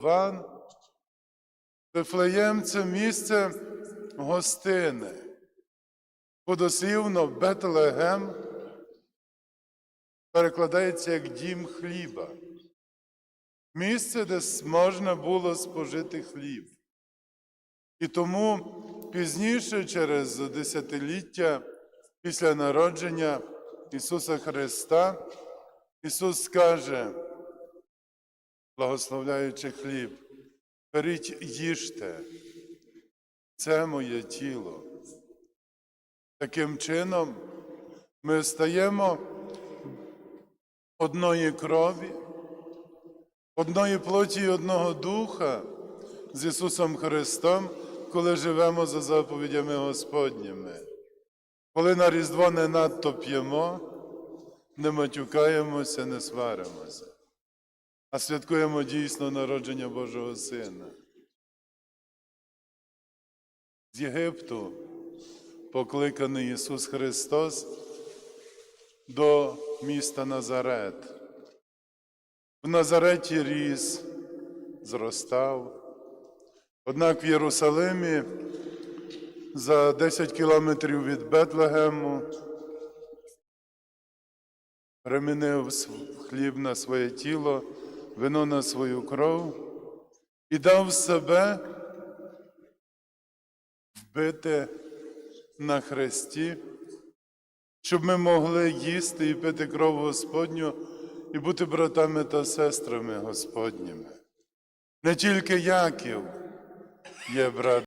Іван. Вифлеєм це місце гостини. Подослівно Бетлегем перекладається як дім хліба. Місце, де можна було спожити хліб. І тому пізніше, через десятиліття після народження Ісуса Христа, Ісус скаже, благословляючи хліб, беріть їжте, це моє тіло. Таким чином ми стаємо одної крові, одної плоті і одного духа з Ісусом Христом, коли живемо за заповідями Господніми. Коли на Різдво не надто п'ємо, не матюкаємося, не сваримося, а святкуємо дійсно народження Божого Сина. З Єгипту покликаний Ісус Христос до міста Назарет. В Назареті ріс, зростав. Однак в Єрусалимі за 10 кілометрів від Бетлегему перемінив св- хліб на своє тіло, вино на свою кров і дав себе вбити на хресті, щоб ми могли їсти і пити кров Господню і бути братами та сестрами Господніми. Не тільки Яків є брат